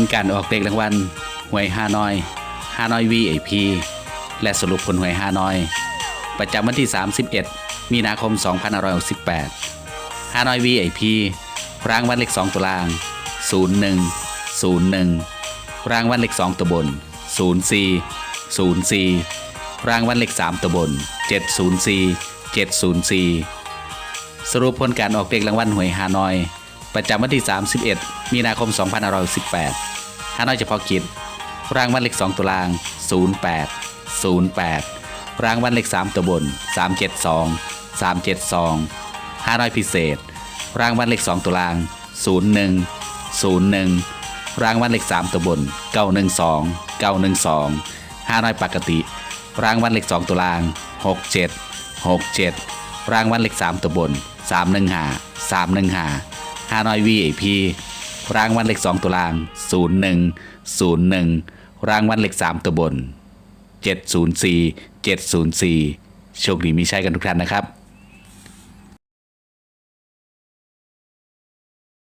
ลการออกเลขรางวัลหวยฮานอยฮานอย VIP และสรุปผลหวยฮานอย ประจำวันที่ 31 มีนาคม 2568ฮานอย VIP รางวัลเลข2ตัวล่าง 01 01 รางวัลเลข2ตัวบน 04 04 รางวัลเลข3ตัวบน 704 704 สรุปผลการออกเลขรางวัลหวยฮานอย ประจำวันที่ 31 มีนาคม 2518ฮานอยเฉพาะกิจ รางวัลเลข2ตัวล่าง 08 08 รางวัลเลข3ตัวบน 372 372ฮานอยพิเศษ รางวัลเลข2ตัวล่าง 01 01 รางวัลเลข3ตัวบน 912 912ฮานอยปกติ รางวัลเลข2ตัวล่าง 67 67 รางวัลเลข3ตัวบน 315 315านอย VIP รางวัลเลข2ตัวล่าง 01 01 รางวัลเลข3ตัวบน 704 704 โชคดีมีใช้กันทุกท่านนะครับ